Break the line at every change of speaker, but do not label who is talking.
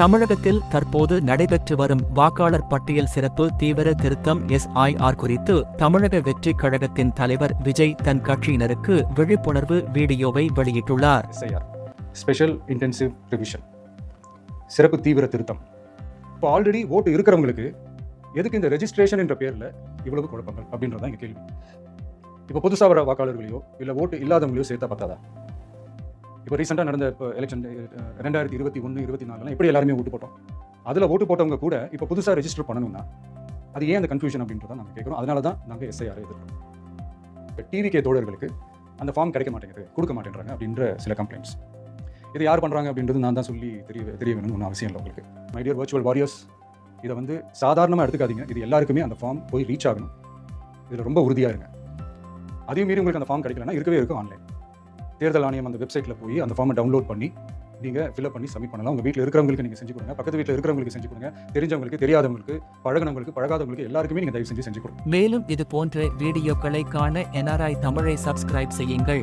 தமிழகத்தில் தற்போது நடைபெற்று வரும் வாக்காளர் பட்டியல் சிறப்பு தீவிர திருத்தம் எஸ்ஐஆர் குறித்து தமிழக வெற்றிக் கழகத்தின் தலைவர் விஜய் தன் கட்சியினருக்கு விழிப்புணர்வு வீடியோவை வெளியிட்டுள்ளார்.
ஸ்பெஷல் இன்டென்சிவ் ரிவிஷன் சிறப்பு தீவிர திருத்தம். இப்போ ஆல்ரெடி ஓட்டு இருக்கிறவங்களுக்கு எதுக்கு இந்த ரெஜிஸ்ட்ரேஷன் என்ற பேரில் இவ்வளவு குழப்பங்கள் அப்படின்றது தான் எங்கள் கேள்வி. இப்போ புதுசாக வர வாக்காளர்களையோ இல்லை ஓட்டு இல்லாதவங்களையோ சேர்த்தா பத்தாதா? இப்போ ரீசெண்டாக நடந்த இப்போ எலெக்ஷன் ரெண்டாயிரத்தி இருபத்தி ஒன்று இருபத்தி நாலுலாம் எப்படி எல்லாருமே ஓட்டு போட்டோம்? அதில் ஓட்டு போட்டவங்க கூட இப்போ புதுசாக ரெஜிஸ்டர் பண்ணணும்னா அது ஏன் அந்த கன்ஃபியூஷன் அப்படின்றத நாங்கள் கேட்குறோம். அதனால தான் நாங்கள் எஸ்ஐஆர் எதிர்க்கிறோம். இப்போ டிவிகே தோழர்களுக்கு அந்த ஃபார்ம் கிடைக்க மாட்டேங்குது கொடுக்க மாட்டேன்றாங்க அப்படின்ற சில கம்ப்ளைண்ட்ஸ் இது யார் பண்ணுறாங்க அப்படின்றது நான் தான் சொல்லி தெரிய தெரிய வேணும்னு ஒன்றும் அவசியம் இல்லை உங்களுக்கு. மை டியர் வர்ச்சுவல் வாரியர்ஸ் இதை வந்து சாதாரணமாக எடுத்துக்காதீங்க. இது எல்லாருக்குமே அந்த ஃபார்ம் போய் ரீச் ஆகணும். இதில் ரொம்ப உறுதியாக இருங்க. அதையும் மீறி உங்களுக்கு அந்த ஃபார்ம் கிடைக்கலன்னா இருக்கவே இருக்கும் ஆன்லைன் தேர்தல் ஆணையம் அந்த வெப்சைட்டில் போய் அந்த ஃபார்மை டவுன்லோட் பண்ணி நீங்கள் ஃபில்அப் பண்ணி சப்மிட் பண்ணலாம். உங்கள் வீட்டில் இருக்கிறவங்களுக்கு நீங்கள் செஞ்சு கொடுங்க. பக்கத்து வீட்டில் இருக்கிறவங்களுக்கு செஞ்சு கொடுங்க. தெரிஞ்சவங்களுக்கு தெரியாதவங்களுக்கு பழகினவங்களுக்கு பழகாதவங்களுக்கு எல்லாருக்குமே நீங்கள் தயவு செஞ்சு செஞ்சு கொடுங்க.
மேலும் இது போன்ற வீடியோக்களை காண என்ஆர்ஐ தமிழை சப்ஸ்கிரைப் செய்யுங்கள்.